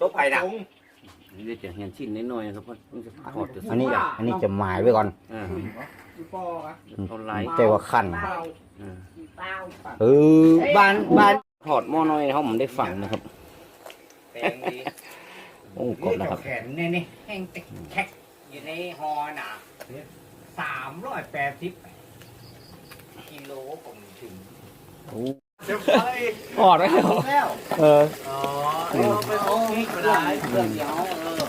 ตัวไผ่น่ะนี่จะเห็นชิ้นน้อยๆครับเพราะมันจะทอดจะอันนี้อันนี้จะหมายไว้ก่อนอ่าเอาไหลใจว่าขั้นอ่าเออบ้านบ้านทอดหม้อน้อยเขาผมได้ฝังนะครับแพงดีโอ้กรอบนะครับแขนเนี่ยนี่แห้งติ๊กแท็กอยู่ในฮอน่ะสามร้อยแปดสิบกิโลผมถึงโอ้ เดี๋ยวไปทอดได้เหรอแล้วเอออ๋อเอาไปโอ้ยก็ได้เรื่องเดียวเออ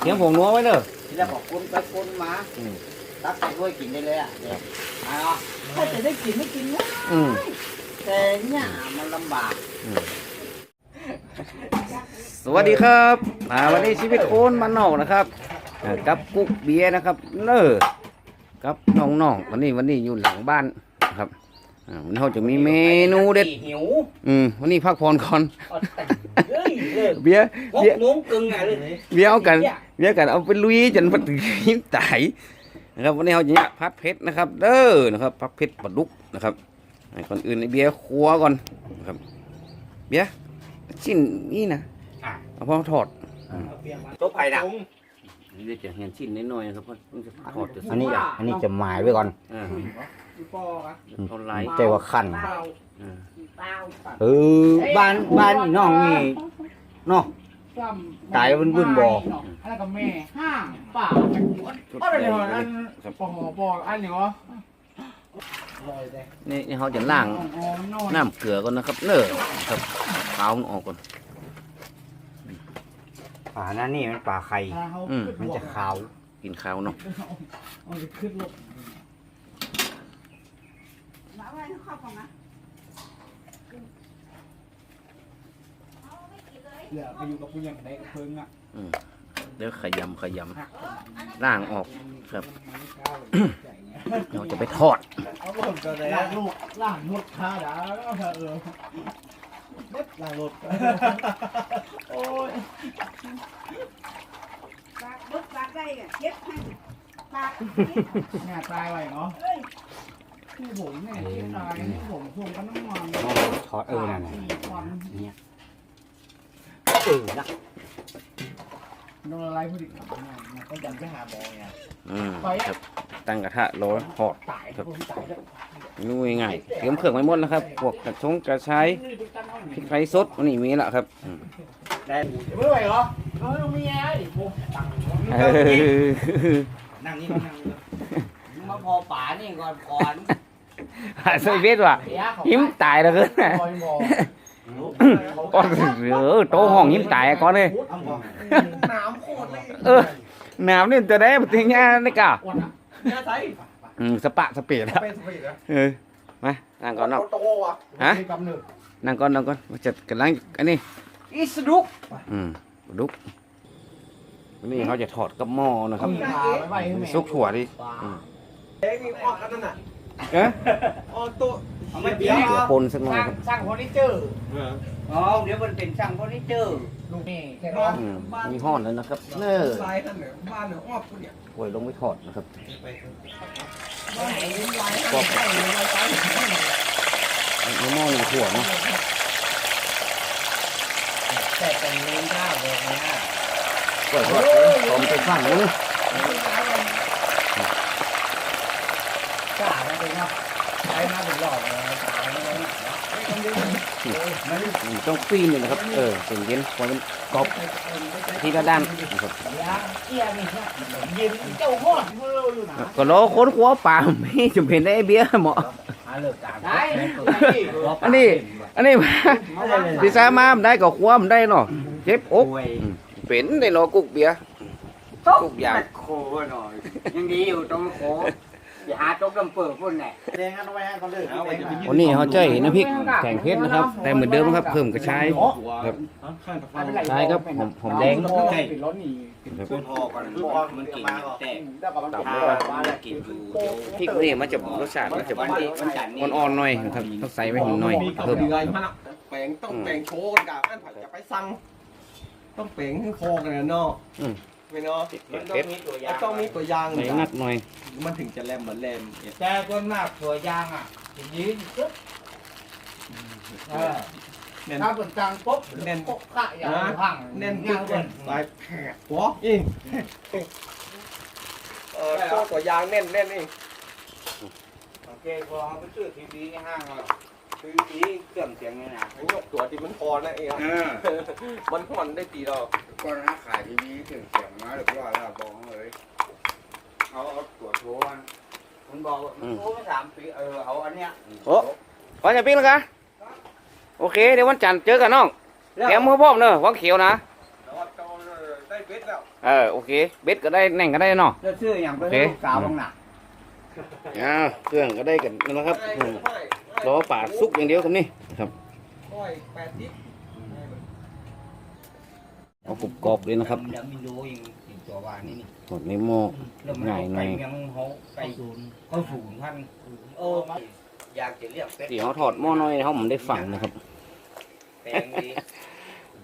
เสียงผมนัวไว้เด้อทีแรกบอกคนไปคนมาอืมตักใส่ถ้วยกินได้เลยอะเนี่ยมาเนาะถ้าจะได้กินไม่กินนะอืมแต่เนี่ยมันลำบากสวัสดีครับอ่าวันนี้ชีวิตโคนมันนอกนะครับอ่ากับกุ๊กเบียร์นะครับเนอกับน้องๆวันนี้วันนี้อยู่หลังบ้านนะครับ อ่าวันนี้เราจะมีเมนูเด็ด หิวอืมวันนี้พักผ่อนก่อนเอาแต่เฮ้ยเลิกเบียร์พกเบียร์งงกึ่งอะเลย เบียร์เอากัน เบียร์กันเอาไปลุยจนพัดยิ้มตายนะครับวันนี้เราจะเนี่ยพัดเพชรนะครับ เด้อนะครับพัดเพชรปลาดุกนะครับให้ก่อนอื่นไอ้เบียร์ครัวก่อนนะครับ เบียร์ชิ้นนี้นะอะ เอาพอทอดตัวไผ่น่ะนี่จะเห็นชิ้นน้อยๆครับเพราะมันจะทอดจะอันนี้อันนี้จะหมายไว้ก่อน อ่า เอาไหลใจว่าขั้นอ่าเออบ้านบ้านน้องนี่เนาะตายแล้วมันบึ้นบ่อะไรกับแม่ห้างป่าจังหวัดชุดอะไรใหญ่เนี่ยอันครับปอปออันนี้วะนี่นี่เขาจะล้างอ๋อโน่นน้ำเกลือก่อนนะครับ เน้อครับขาวมันออกก่อน ป่านั่นนี่มันป่าไข่อืม มันจะขาว กินข้าวเนาะ เอาจะขึ้นรถ เหลือไปอยู่กับผู้ใหญ่ได้เพิ่งอะเดี๋ยวขยำขยำล้างออกครับ เราจะไปทอด เอารถก็เลยล่างลูกล่างรถข้าด่าเออเด็ดล่างรถโอ้ยปากบึกปากได้อะเย็บให้ปากแม่ตายไปเนาะ ที่ผมเนี่ยที่ตายที่ผมส่งกันน้ำมันทอดเออนั่นน่ะวันเนี่ยเออนะโดนอะไรพอดีก็อยากไปหาหมอไงอืมครับตั้งกระทะร้อนทอดตายครับตายแล้วนู่นง่ายๆเตรียมเครื่องไว้หมดแล้วครับ พวกกระชงกระชายพริกไทยสดวันนี้มีแล้วครับอืมไม่ไหวเหรอเออไม่แย่ดิโอ้ตังค์เออนั่งนี่มานั่งนี่มาพอป่านี่ก่อนก่อน หาใส่เวทว่ะยิ้มตายแล้วกันนะก้อนเออโตห้องยิ้มตายอะก้อนเลยน้ำโคตรเลยเออหนาวนี่จะได้ปฏิญญาในกะวันอะแย่ใส่อืมสปะสเปียแล้วเป็นสปีดนะเออมานั่งก่อนเนาะโตอะฮะกำเนิดนั่งก่อนนั่งก่อนมาจัดกันล้างอันนี้อีสดุกอืมดุกวันนี้เขาจะถอดกับหม้อนะครับมีขาไว้ไว้ให้แม่ซุกถั่วดิเอ้ยมีออกกันนั่นน่ะ เอ๊ะออกตัวเอาไม่เปลี่ยนถั่วปนสักหน่อยสร้างครับ สร้างเฟอร์นิเจอร์อ๋อเดี๋ยวมันเป็นช่างเฟอร์นิเจอร์ลูกนี่แค่นั้นอืมมีห่อนแล้วนะครับเน้อทรายท่านเนี่ยบ้านเนี่ยออกตัวเนี่ยโอ้ยลงไม่ถอดนะครับบ้านไหนลายก็ใส่ลายใส่เอาหม้อหนึ่งถั่วเนาะแต่เป็นเลี้ยงข้าวแบบเนี้ยกล้วยทอดพร้อมไปฟังนึงกล้าได้ เลยครับใช้มาเป็นหลอดเลยตายไม่ได้อืมต้องปีนเลยนะครับ เออเป็นเย็นพอมันกรอบที่ละด้านนะครับยาเอี้ยนี่เนี่ยเย็นเจ้าหอดเมื่ออยู่นะก็รอค้นคว้าป่าไม่จำเป็นได้เบี้ยเหมาะหาเลิกการได้อันนี้ อันนี้มาที่สามารถได้ก็คว้ามนได้เนาะเจ็บอกเป็นได้เนาะกุกเบียร์กุกอย่างโคหน่อยยังดีอยู่ตรงโค อย่าหาตกลำเปิดพุ่นแน่แดงกันเอาไว้ให้เขาเลยแดงกันวันนี้เขาเจ้ยน้ำพริกแข่งเพชรนะครับ แต่เหมือนเดิมนะครับเพิ่มกระชายครับใช่ครับผมผมแดงปิดรถหนีคุณพ่อก่อนมันกินแต่แล้วก็มันถ้าว่ากินอยู่พริกนี่มันจะรสชาติมันจะวันที่วันจันทร์นี้อ่อนๆหน่อยนะครับต้องใส่ไว้หินหน่อยเพิ่มแปลงต้องแปลงโชว์กันกับอันผัดจะไปสั่งต้องแปลงให้โคกันนะเนาะอืม ไม่เนาะมันต้องมีตัวอย่างต้องมีตัวอย่างใส่นักหน่อย มันถึงจะแลมเหมือนแลมเนี่ยแต่ตัวหนักตัวยางอะยืนปึ๊บเออแน่นถ้าเป็นกลางปุ๊บแน่นปุ๊บข้าอย่างพังแน่นเงี้ปึ๊ยกเลยสายแผดหัวอิงเออโซ่ตัวยางแน่นแน่นอิงโอเคพอไปซื้อทีวีในห้างแล้ วทีวีเครื่องเสียงนี่นะยกตัวที่มันพอนะเองเออมันผ่อนได้ตีเราก็นะขายทีวีเครื่องเสียงมาเรียบร้อยแล้วบอกเลยเอาเอาตัวโทรมันมันบอกว่ามันโทรมาสามปีเออเอาอันเนี้ยโอ้วันจะปิ้งแล้วกะโอเคเดี๋ยววันจันทร์เจอกันน้องแกมือพร้อมเนอะวังเขียวนะแล้วโตได้เบ็ดแล้วเออโอเคเบ็ดก็ได้แหน่งก็ได้เนาะแล้วซื้ออย่างเป็นโอเคลูกสาวบ้างหนักอ่าเครื่องก็ได้กันนะครับ อืมรอป่าสุกอย่างเดียวครับนี่ครับร้อยแปดสิบเอากรุบกรอบเลยนะครับเดี๋ยวมันดูยิงยิงตัววานนี่นี่หมดในหม้อแล้วมันง่ายหน่อยไปยังเขาไปเขาสูงท่านเออมันอยากจะเรียกเป็ดที่เขาถอดหม้อน้อยเขาผมได้ฝังนะครับแปลงดี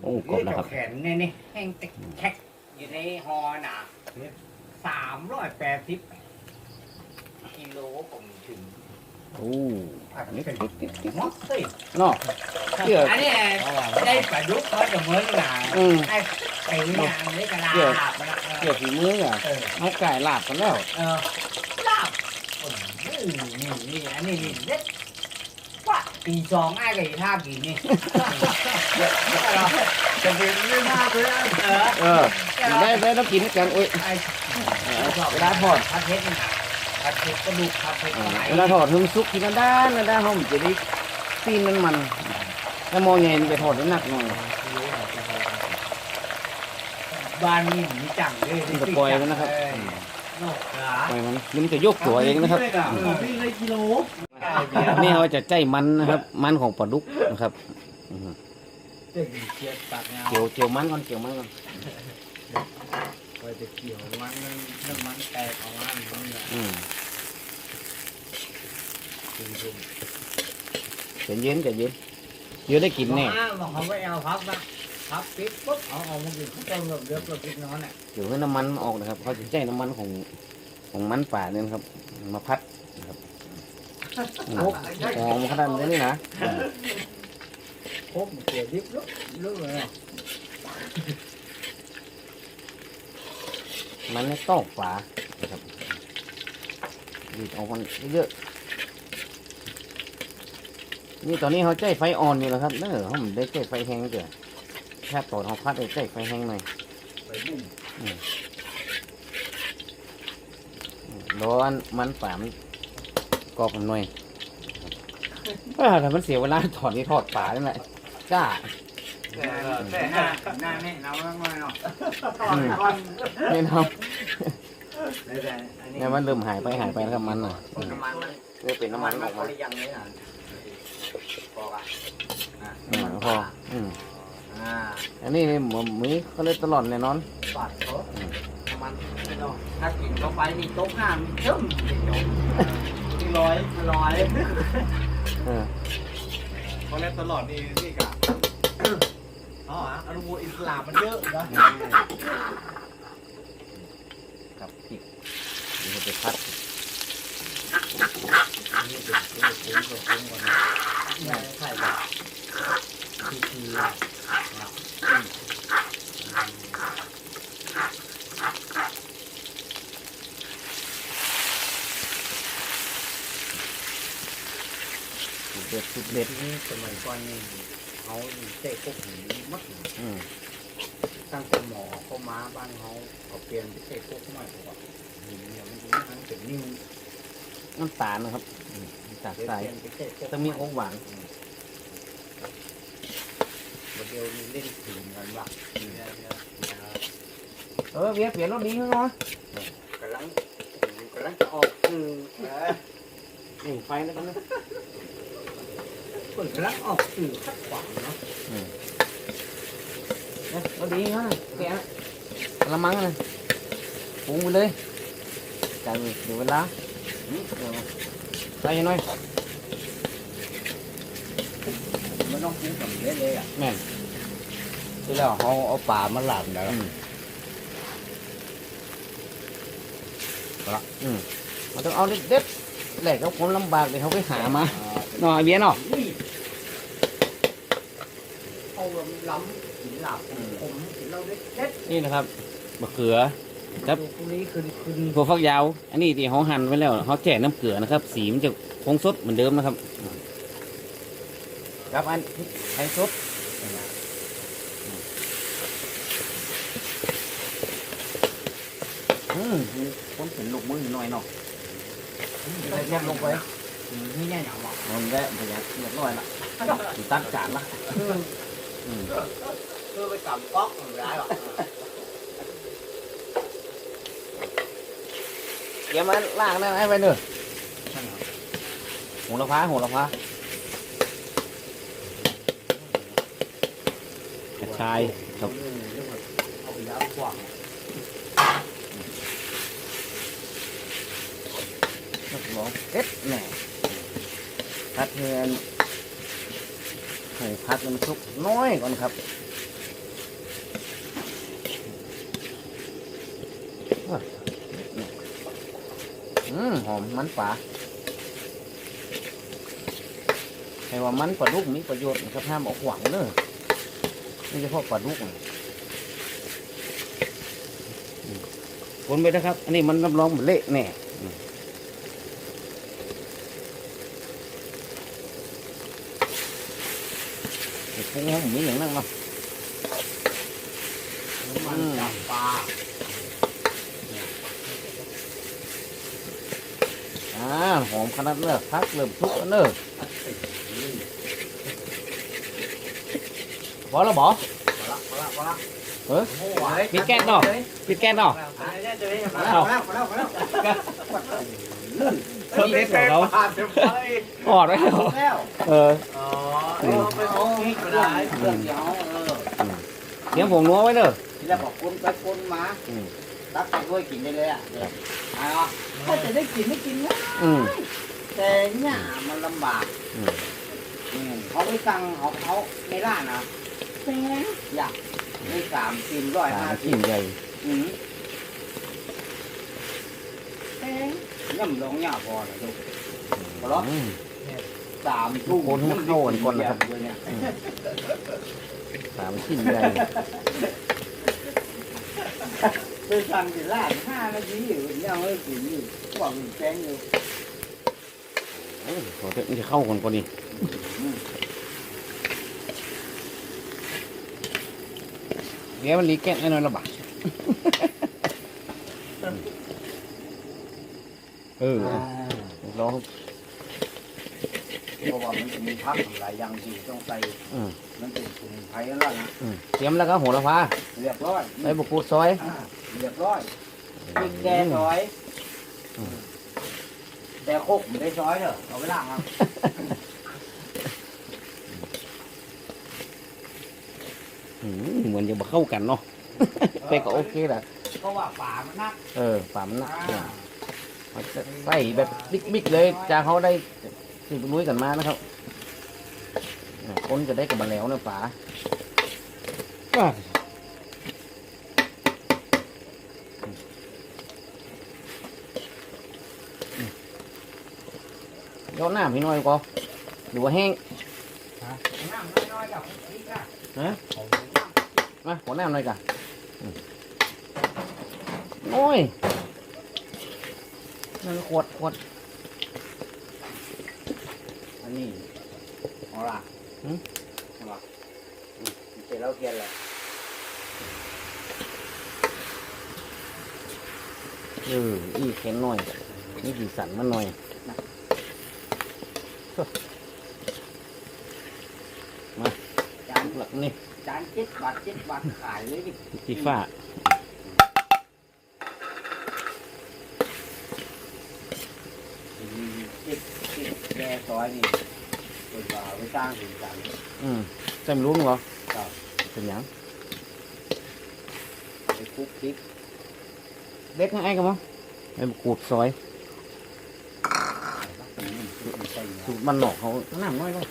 โอ้กรอบนะครับแขนนี่นี่แห้งติกแท็กอยู่ในฮอหนาสามร้อยแปดสิบกิโลผมถึง โอ้นี่เป็นติดติดติดมอสสิเนาะเกี่ยวอันนี้ได้ปลาดุกเขาจะเหมือนหนาอืมไอ้ไอ้ยางนี่กระดาษเกี่ยวมันอะเกี่ยวฝีมืออะเออเอาไก่ลาบกันแล้วเออลาบโอ้ยนี่นี่อันนี้นี่เด็ดว่าตีสองไอ้กับอีท่ากินนี่จะเป็นไม่มากเลยนะเออเออได้ได้แล้วกินด้วยกันโอ้ยไอ้เวลาทอดผัดเผ็ดนี่นะ ผัดเผ็ดกระดูกผัดเผ็ดอ่าไหนเวลาทอดถึงสุกกินกันด้านกันด้านเขาจะได้ปีนมันมันถ้ามองใหญ่มันไปทอดได้หนักหน่อยบ้านนี่มีจังเลยมันจะปล่อยมันนะครับเออโน่กาปล่อยมันมันจะยกตัวเองนะครับพี่เลยกิโลนี่เขาจะใจมันนะครับ มันของปลาดุกนะครับอือฮึเด็กเกียดปากงาเกี่ยวเกี่ยวมันก่อนเกี่ยวมันก่อน ไปจะเกี่ยวมันน้ำมันแตกออกมาอย่างนี้อืมใจเย็นใจเย็นเดี๋ยวได้กินแน่บอกเขาไม่เอาพับนะพับปิดปุ๊บเอาออกมากินเขาต้มแบบเดือดแบบพริกน้อยน่ะเดี๋ยวให้น้ำมันออกนะครับ เขาจะใจน้ำมันของของมันป่าเนี่ยนะครับ มาพัดนะครับอืมหอมขนาดนี้นะครบเกี่ยวดิบลุกลุกเลย มันไม่ต้องฝานะครับดีดเอามันเยอะนี่ตอนนี้เขาใจไฟอ่อนอยู่นะครับเนอะเขาไม่ได้ใจไฟแห้งเกินแค่ตอนเขาพัดได้ใจไฟแห้งหน่อยไปบุ้มร้อนมันป่ามกรอบหน่อยเออแต่มันเสียเวลาถอดนี่ถอดป่านี่แหละกล้า แต่แต่หน้าหน้านี่น้ำน้อยเนาะอืมไม่ทแต่แต่อันำนี้เนี่ยมันเริ่มหายไปหายไปแล้วครับมันอะน้ำมันมันเริ่มเป็นน้ำมันออกมายังเลยอะพออะอืมพออืมอ่าอันนี้นี่หมูหมีเขาเลยตลอดแน่นอนปัดเขาน้ำมันไม่ต้องถ้ากินเข้าไปนี่ตกน้ำเชื่อมที่ร้อยร้อยเออเพราะเล่นตลอดนี่นี่กะ อ๋ออนุมูลอิสลามมันเยอะนะกับพริกนี่จะพัดใช่ครับทีทีสุดเด็ดสุดเด็ดนี่สมัยก่อนนี่ เขาเตะพวกหินมัดอืมตั้งแต่หมอเขามาบ้านเขาเขาเปลี่ยนไปเตะพวกใหม่บอกว่าหินเนี่ยมันมันเป็นนิ้วน้ำตาลนะครับอืมน้ำตาลใส่เปลี่ยนไปเตะพวกจะมีของหวานโมเดลนี้เล่นถึงกันว่าเออเบียร์เปลี่ยนรถดีขึ้นเนาะกำลังกำลังจะออกคือนี่ไฟแล้วกันนะ เปิดกำลังออกสื่อขัดขวางเนาะเนี่ยรถดีฮะแกะกระมังนะปรุงไปเลยจ่ายเดี๋ยวเวลาอืมเอาใส่หน่อยมันต้องกินกับเละเลยอะแม่นที่แล้วเขาเอาป่ามาหลับแล้วอืมอืมมันต้องเอาเด็ดๆแหลกก็คนลำบากเลยเขาไปหามาหน่อยเบียร์เนาะ แบบล้ำกินหลับผมกินเราได้เด็ดนี่นะครับมะเขือ ครับ พวกนี้ขึ้นขึ้นถั่วฝักยาว อันนี้ที่เขาหั่นไว้แล้วเขาแช่น้ำเกลือนะครับ สีมันจะคงสดเหมือนเดิมนะครับ ครับอันไทยสดอืมคนเป็นลูกมือหน่อยเนาะใส่แค่ลงไปนี่แน่หนาหมอกมันได้ประหยัดเรียบร้อยละ ตัดจานละ อืมคือไปจับก๊อกมันได้หรอเดี๋ยวมาล่างนั่นให้ไปเนอะโหระพ้าโหระพ้ากระชายครับ เอาไปยาวกว่างนักร้องเอ็ดแน่พัดเทน ให้พัดมันสุกน้อยก่อนครับอืมหอมมันป่าให้ว่ามันปลาดุกมีประโยชน์นะครับห้ามเออกหวังเนอะนี่เฉพาะปลาดุกคนไปนะครับ อันนี้มันรับรองเละแน่ อืมไอ้พวกนี้มีอย่างนั้นเนาะมันจับปลาอ่าหอมขนาดเนอะพักเริ่มทุกแล้วเนอะพอแล้วบอพอละพอละพอละเฮ้ยโอ้ยปิดแก๊สเนาะปิดแก๊สเนาะอันนี้จะได้พอแล้วพอแล้วแล้วอแล้วเพิ่มเล็กของเขาผ่านไปอดไว้เหรอแล้วเออ ไปโอ้ก็ได้เรื่องเดียวเออเลี้ยงผงนัวไว้เนอะทีแรกบอกคนไปคนมาอืมตักไปด้วยกินได้เลยอะเนี่ยเอาถ้าจะได้กินไม่กินนะอืมแต่เนี่ยมันลำบากอืมอืมเขาไปสั่งของเขาในร้านนะแพงอยากได้สามสิบร้อยห้าสิขี้บใหญ่อืมแพงย่ำลงเนี่ยพอแล้วลูกพอแล้วอืม สามทุ่มคนให้มันเข้ากันก่อนนะครับเนี่ยตามขี้ใหญ่ไปสั่งที่ร้านห้านาทีอยู่ยังไม่กินอยู่หวังแจ้งอยู่โอ้ยขอเถอะมันจะเข้ากันกว่านี้เดี๋ยวมันรีแก๊สให้หน่อยละบาทเออลอง เพราะว่ามันจะมีพักหลายอย่างที่ต้องใส่อืมมันเป็นสมุนไพรแล้วนะอืมเตรียมแล้วก็โหระพาเรียบร้อยใส่บุกรูดซอยอ่าเรียบร้อยพริกแกงซอยอืมแต่โคกไม่ได้ซอยเด้อเอาไปล้างเอาอืมเหมือนจะมาเข้ากันเนาะแต่ก็โอเคแหละเพราะว่าป่ามันนักเออป่ามันหนักอ่า เนี่ยมันจะใส่แบบบิ๊กๆเลยจากเขาได้ สิบนุ้ยกันมานะครับคนจะได้กับมาแล้วนะป๋าอะยอดหน้าพี่น้อยก็หรือว่าแห้งน้ำน้อยๆกับพริกอะฮะเอามาขอน้ำหน่อยกันโอ้ยนั่นขวดขวด นนี้เอาล่ะหืมใช่ปะอืมเสร็จแล้วเกียนเลยเอออีเข็นหน่อยนี่สีสันมันหน่อยมาจานหลักนี่จานเจ็ดบาทเจ็ดบาทขายเลยดิ สีฟ้า อืมเจ็ดเจ็ด แก่ซอยนี่เป็นว่าไปสร้างถึงกันอืมจำรู้มั้งเหรอครับเป็นหยังไปคลุกพริกเล็กง่ายกันมั้งไอ้ขูดซอยอืมใส่เนื้อสูตรมันหนอกเขาน้ำน้อยเลย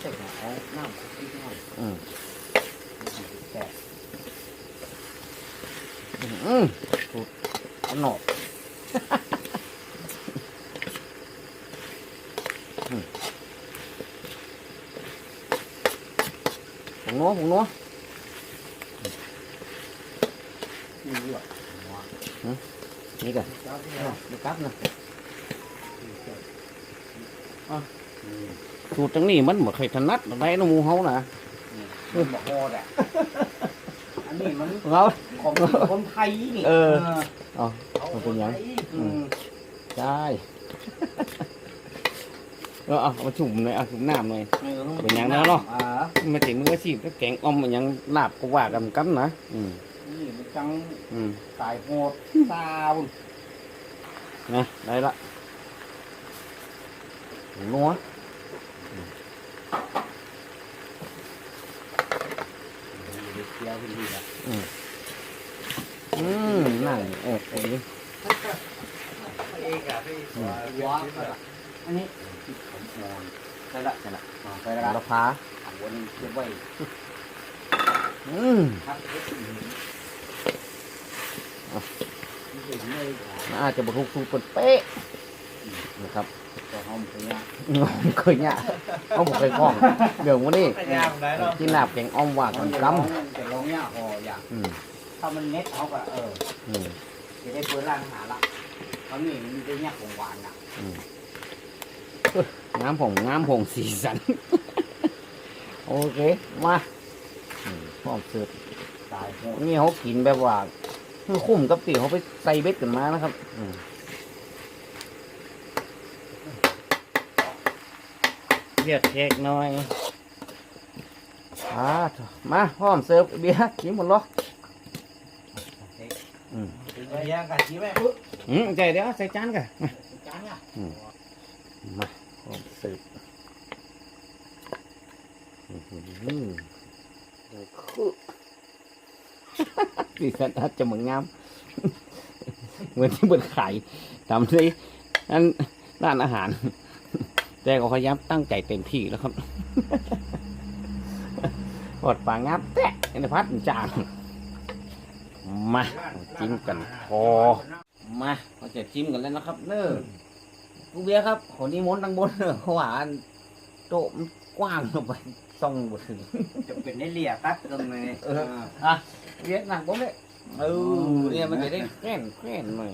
ใส่เนื้อเอาน้ำคลุกพริกหน่อยอืมแซ่บอืมสูตร ข้างนอกผงนัวผงนัวนี่กันดูกับนะสูตรทั้งนี้มันบ่เคยถนัดได้นะมูเฮานะมันบ่ฮอดอ่ะอันนี้มันเรา ของคนไทยนี่เออ เอามันเป็นหยัง อืมใช่เออเอามาจุ่มหน่อยเอาจุ่มน้ำหน่อย เป็นหยังนะเนาะ อ่ามาถึงมืออาชีพก็แกงอ่อมมันยังลาบก็ว่ากันกันนะอืมนี่มันจังอืมสายโหดซาวนะได้ละนัวเกียวเป็นดีละอืม นั่นโอ้โหเอ๋อันนี้ใช่ละใช่ละอ่าใช่ละเราพาอาวันนี้เก็บไว้อืมครับเก็บนี่เป็นเลยอาจจะบรรทุกสูตรเป๊ะนะครับก็หอมเนี่ยงอมเคยเนี่ยเขาบอกเคยกล้องเดี๋ยววันนี้ไม่ยากไหนหลาบแกงอ่อมว่ากันกจะลองเนี่ยห่ออย่างำอืม ถ้ามันเน็ตเขาก็เอออืมจะได้เปิดร้านอาหารละเขานี่มันจะเนี่ยของหวานอะงามผงงามผงสีสัน โอเค มาอืมพร้อมเสิร์ฟสายโหดนี่เขากินแบบว่า คือคุ้มกับตีเขาไปใส่เบ็ดกันมานะครับ อืมเรียกแขกหน่อยอ่ามาพร้อมเสิร์ฟเบียร์กินหมดหรออืมไม่ ยากกันใช่ไหมอืมใจเดี๋ยวใส่จานกันมาจานเนี่ยมาพร้อมเสิร์ฟอื้อหือเดี๋ยวคือดิฉันอาจจะเหมือนงาม เหมือนที่เปิดขายทำในนั้นร้านอาหาร แต่ก็พยายามตั้งใจเต็มที่แล้วครับหอดปลางามแตะในพัดจาง มาจิ้มกันพอมาเราจะจิ้มกันแล้วนะครับเน้อกูเบียร์ครับขอนิมนต์ทางบนเนอะเพราะว่าอันโต๊ะมันกว้างลงไปส่องบ่ถึงจะเป็นได้เลียตัดตรงนี้เอออะเวียดนามผมเลยเออเนี่ยมันจะได้แกล้นแกล้นหน่อย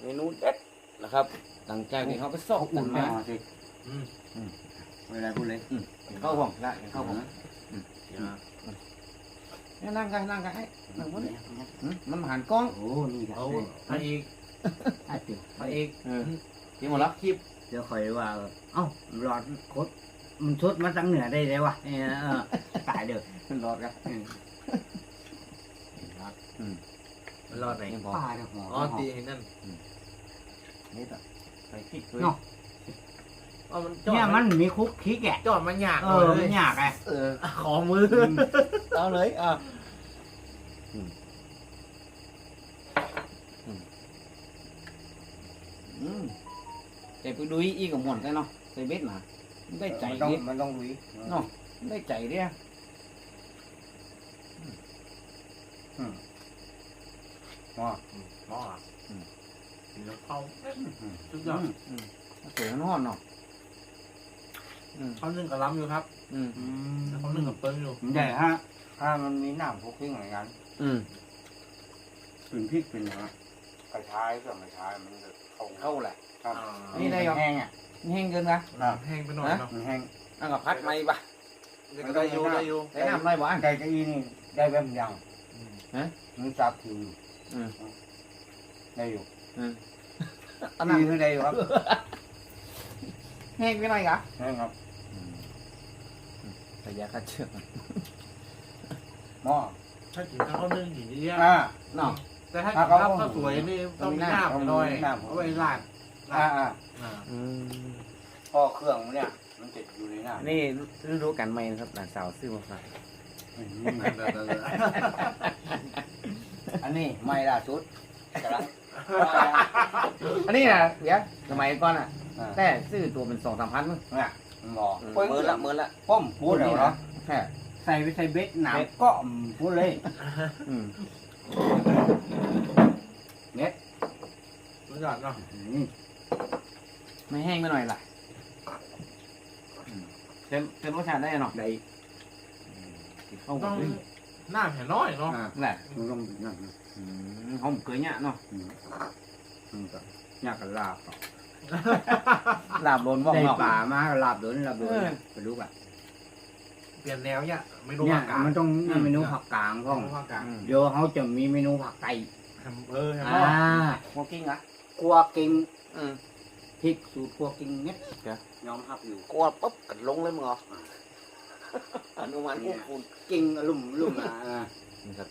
เมนูเด็ดนะครับหลังจากที่เขาไปซอกอุ่กันนมามาสิเวลาพูดเลยเข้าห้องละเข้าห้อง เนี่ยนั่งกันนั่งกันไอ้นั่งบนนี่หืมมันหันกล้องโอ้นี่ครับเอามาอีกอะติมาอีกเออที่หมดแล้วคลิปเดี๋ยวคอยว่า เอ้าหลอดคดมันชดมาตั้งเหนือได้เลยวะเออเออตายเด้อมันรอดกันมันรอดไหนยังพอป้าเนี่ยหออ๋อตีให้นั่นนี่ต่อใส่พริกด้วยเนาะ อ๋อมันจอดเนี่ยมันมีคุกคิกแกจอดมันยากเอเลอยมันยากไงเออ ขอมือเอาเลยอะอืมแต่ไปดูอีกกับหมวนกันเนาะใส่เบ็ดนะมันได้ใจมันต้องดิมันต้องลุยเนาะได้ใจเดียอ๋อหม้อกินแล้วเข้าสุดยอดสวยนอนเนาะ เขานึ่งกับล้ำอยู่ครับอืมแล้วเขานึ่งกับเปิ้งอยู่มันใหญ่ฮะถ้ามันมีน้ำคุกคิกเหมือนกันอืมเป็นพริกเป็นอย่างนั้นกระชายก็กระชายมันจะเข้าเข้าแหละครับนี่ได้เหรอแห้งอะแห้งเกินนะแห้งไปหน่อยเนาะมันแห้งนั่งกับพัดไหมปะก็ได้อยู่ได้อยู่ได้น้ำไรบ้าง ใจจะอีนี่ได้แบบยังฮะมันจับผิวอยู่อืม ได้อยู่อันนั้นคือได้อยู่ครับแห้งไปหน่อยกะใช่ครับ ระยะคัดเชือกหม้อถ้ากินข้าวนึ่งอย่างนี้ยอ่าเนาะ แต่ถ้าอะกินเขาข้าวข้าวสวยนี่ต้องมีน้ำหน่อยต้องมีน้ำ เอาไว้ราดอ่าอ่าอ่าอืมพอเครื่องเนี่ย มันติดอยู่ในน้ำนี่ฤดูกันใหม่นะครับหลานสาวซื้อมาฝากอืมอันนี้ไม่ล่าสุดกำลังอันนี้นะเดี๋ยวสมัยก่อนอะ อ่าแต่ซื้อตัวเป็นสองสามพันมั้งเนี่ย หม้อเมินละเมินละป้อมพูดแล้วนะแค่ใส่ไปใส่เบ็ดหนามก็พูดเลยอืมสุดยอดเนาะอืมไม่แห้งไปหน่อยล่ะอืมเต็มเต็มรสชาติได้เนาะได้เข้าต้องไปหน้าแผ่น้อยเนาะอ่าแหละมันต้องนั่นอืมเขาเคยเนี่ยเนาะมันก็ยากกับลาบ ลาบโดนว่องได้เนาะป่ามาลาบเดินลาบเดินไปรู้ป่ะเปลี่ยนแนวเนี่ยเมนูเนี่ยภาคกลางมันต้องเมนูผักกลางขก็องภาคกลางเดี๋ยวเขาจะมีเมนูผักไก่แฮมเออแฮมอ่าเบอร์โคกิ้งอะคั่วกิ้งอืมพริกสูตรคั่วกิ้งเนี่ยเดี๋ยวยอมหักอยู่ กลัวปุ๊บกัดลงเลยมึงเหรออนุมานพวกคุณกิ้งลุ่มลุ่มอะอ่านะครับ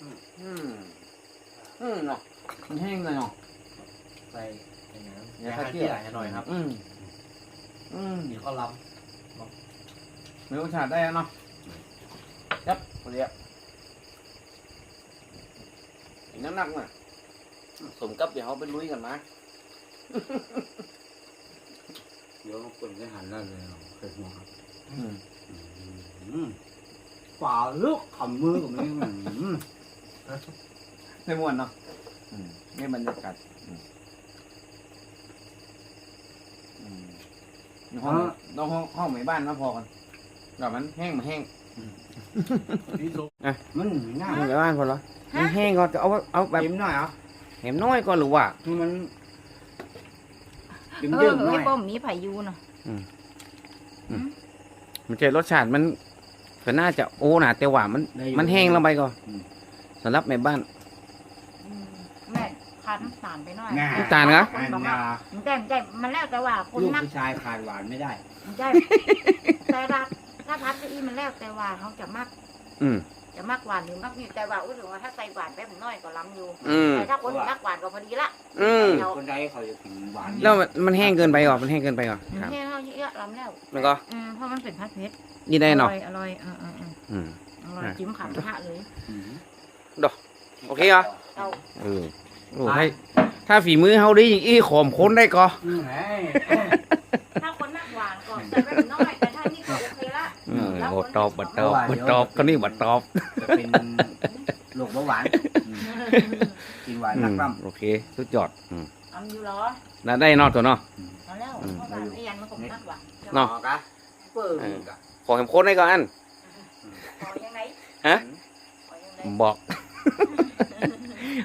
อืมอืมเนาะ มันแห้งเลยเนาะไปอย่างนั้นเดี๋ยวให้เขาเจีที่ยไหนให้หน่อยครับอืมอืมเดี๋ยวก็ล้มีรสชาติได้แล้วเนาะครับคนเดียวอีกน้ำหนักน่ะสมกับเดี๋ยวเขาไปลุยกันมาเดี๋ยวเขาเปิดได้หันแล้วเลยเนาะเคยหัวครับอืมอืมป่าลึกขำมือกับมันอืมไม่ม่วนเนาะอืม นี่บรรยากาศอืมอืมในห้องในห้องห้องหมู่บ้านมาพอกันแบบมันแห้งมาแห้งำที่สุดมันง่ายหมู่บ้านพอแล้วมันแห้งก็จะเอาเอาแบบเต็มหน่อยเหรอะแหมน้อยก่อนหรือว่ามันเยิ้มเอเยิ้อมหน่ไอ้อยป้อมมีไผอยู่เนาะมันจะรสชาติมันก็น่าจะโอ้นะแต่ว่ามันได้อยู่มันแห้งลงไปก่อนอืมสำหรับในบ้านอืมแม่คันสารไปหน่อยง่าย น้ำตาลนะอันนามันแต่ใจมันแล้วแต่ว่าคนลูกนักผู้ชายขาดหวานไม่ได้ มันใจแต่ถ้าถ้าพัดจะอีมันแล้วแต่ว่าเขาจะมักอืม จะมักหวานหรือมักนี่แต่ว่าอุ้ยถึงว่าถ้าใส่หวานแป๊บน้อยก็ล้ำอยู่อืม แต่ถ้าคนมักหวานก็พอดีละอืมคนใดเขาจะกินหวานแล้วมันมันแห้งเกินไปก่อนมันแห้งเกินไปก่อนครับแค่เท่านี้ก็ล้ำแล้วมันก็อืมเพราะมันเป็นพัดเพชรยี่ได้เนาะอร่อยอร่อยเออเออเอออืม อร่อยอะจิ้มขาดกระทะเลย อืม โอเคเหรอ เอา เออ โอ้ให้ถ้าฝีมือเฮาดีอย่างอี้ขอมค้นได้ก็อืมเฮ้ยถ้าคนมักหวานก็ใส่แป๊บน้อยแต่ถ้านี่ก็โอเคละเออโบตอบบัตอบบัตอบก็นี่บัตอบจะเป็นโรคเบาหวานอืมกินหวานอืนักมกล้โอเค สุดยอดอืมทำอยู่เหรอน่าได้เนอตัวเนาะ เอาแล้วอืมเพราะว่าไอ้ยันมันคงนักหวานเนาะ กะเปิ้ลกะขอเห็นค้นได้ก่อนอัน ขอยังไงฮะ ขอยังไงบอก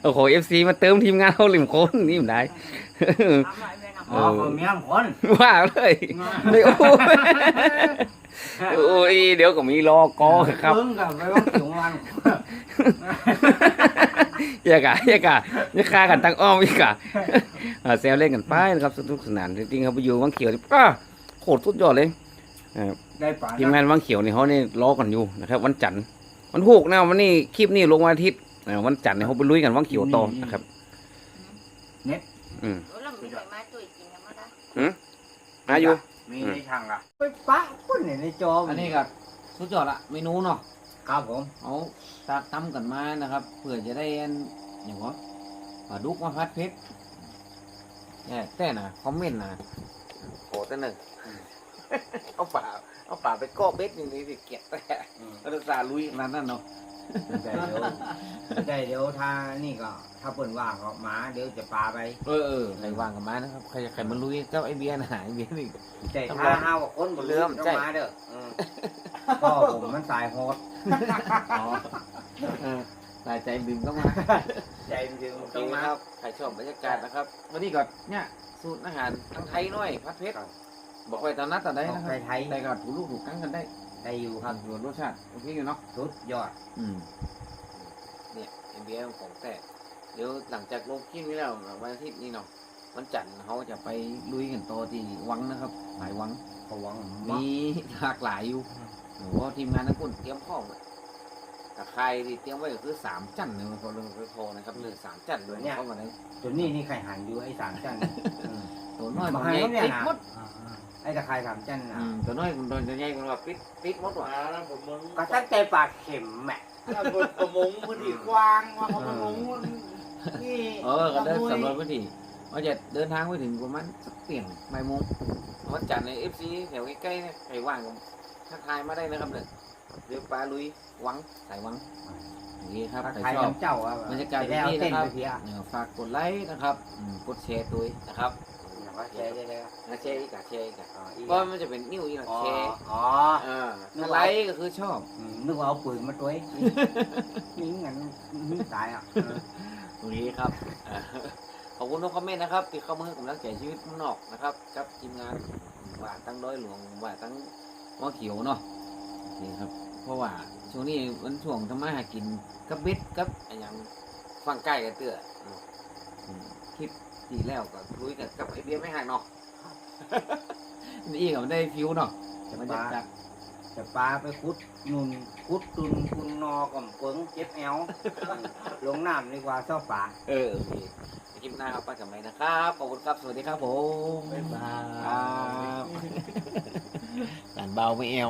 โอ้โหเอฟซีมาเติมทีมงานเขาหลิมโค้นนี่มันได้ทำหน่อยแม่นำอ๋อคนเมียมคนว่าเลยไม่โอ้ยโอ้ยเดี๋ยวก็มีรอกอครับเพิ่งกับไปว่าถึงวันอย่ากะอย่ากะอย่าฆ่ากันตั้งอ้อมอีกอะอ่าแซวเล่นกันไปนะครับสนุกสนานจริงๆครับไปอยู่วังเขียวนี่ก็โคตรสุดยอดเลยได้ป่าทีมงานวังเขียวนี่เขาเนี่ยล้อกันอยู่นะครับ วันจันทร์วันหกนะวันนี้คลิปนี้ลงวันอาทิตย์ อ่าวันจันทร์เนี่ยเขาไปลุยกันวังเขียวต่อนะครับอืมแล้วมีใครมาช่วยกินกันมั้งคะมาอยู่ มีในทางอะไปปะคนเนี่ยในจออันนี้ก็สุดยอดละเมนูเนาะครับผมเอาตากตำกันมานะครับเพื่อจะได้อันอย่างว่าปลาดุกมาพัดเพชรเนี่ยแต่นะคอมเมนต์นะโหแต่หนึ่งเอาป่าเอาป่าไปก้อเบ็ดอย่างนี้สิเกลียดแต่ก็จะสาลุยขนาดนั้นเนาะแต่เดี๋ยว แต่เดี๋ยวถ้านี่ก็ ถ้าเปิ่นว่างก็มาเดี๋ยวจะปาไป เออเออใครวางกันมานะครับใครใครมาลุยเจ้าไอเบียร์นะไอเบียร์นี่ แต่ถ้าห้าว่าคนบ่เริ่มต้ใช่องมาเด้ออืมพ่อผมมันสายโหดอ๋อเออหลายใจบึงต้องมา ใจมันจึงโอเคต้องมาครับใครชอบบรรยากาศนะครับ วันนี้ก็เนี่ยสูตรอาหารทางไทยหน่อยพัดเพชรบอกไว้ตอนนัดตอนใดออกนะครับไปไทยแต่ก็ถูกลูกถูกกั้งกันได้ได้อยู่คทารันบส่วนรสชาติโอเคอยู่เนาะสุดยอด อืม เนี่ยไอเบียร์ของแต่เดี๋ยวหลังจากลงคลิปนี้แล้ววันอาทิตย์นี้เนาะวันจันทร์เขาจะไปลุยกันต่อที่วังนะครับ หลายวังพวังมีหลากหลายอยู่โอ้โหทีมงานทั้งคนเตรียมข้องเลยแต่ใครที่เตรียมไว้ก็คือสามจันทร์เนี่ยมันก็ลงไปพอนะครับเลยสามจันทร์เลยเข้ามาในตัวนี้นี่ไข่หันอยู่ไอ้สามจันทร์อืมตัวน้อยมาตัวให้ใหญ่เขาเนี่ยติดนะหมดไอ้ตะไคร้สามจันทร์นะอืมตัวน้อยตัวตัวใหญ่มันว่าปิดปิดหมดว่ะมาแล้วผมมึงก็ตั้งใจปากเข็มแหม ถ้าบนประมงพื้นที่กว้างว่าเขาประมงนี่เออก็เดินสำรวจพื้นที่ว่าจะเดินทางไปถึงประมาณสักเปลี่ยนบ่ายโมงวันจันทร์ในเอฟซีแถวใกล้ๆเนี่ยใครว่างก็ทักทายมาได้นะครับเนี่ยเดี๋ยวปลาลุยวังสายวังอย่างนี้ครับตะใครไคร้ชอบน้ำเจ้าอะบรรยากาศไปแบบแล้วนี้เต้นนะครับไปเพียเดี๋ยวฝากกดไลค์นะครับอืมกดแชร์ด้วยนะครับ ว่าแชร์ได้เลยนะเชอีกอะเชอีกอะอ๋ออีกเพราะมันจะเป็นนิ้วอีกอะอ๋อเชอ๋อเออถ้าไลค์ก็คือชอบอืมนึกว่าเอาปืนมาตัวเองนี่งั้นนี่ตายอะเออตรงนี้ครับเอ่อขอบคุณทุกคอมเมนต์นะครับที่เข้ามาให้กำลังใจชีวิตข้างนอกนะครับกับทีมงานว่าตั้งร้อยหลวงว่าตั้งหม้อเขียวเนาะนี่ครับ เพราะว่าช่วงนี้มันช่วงทำมาหากินกับเบ็ดกับอะไรอย่างฟังใกล้กับเตื้อเนาะอืมคลิป ที่แล้วก็คุยกับกับไอเบียร์ไม่ห่างเนาะ นี่ก็มันได้ฟิวเนาะจะมันปจะลาจัดจะปลาไปคุดนุนคุดตุนคุณนอก่อมเปิงเจ็บแอวลงน้ำดีกว่าเจ้าป่าเออโอเคคลิปหน้าครับไปกับไหมนะครับ ขอบคุณครับ สวัสดีครับผมบ๊ายบายครับหลานเบาไม่เอว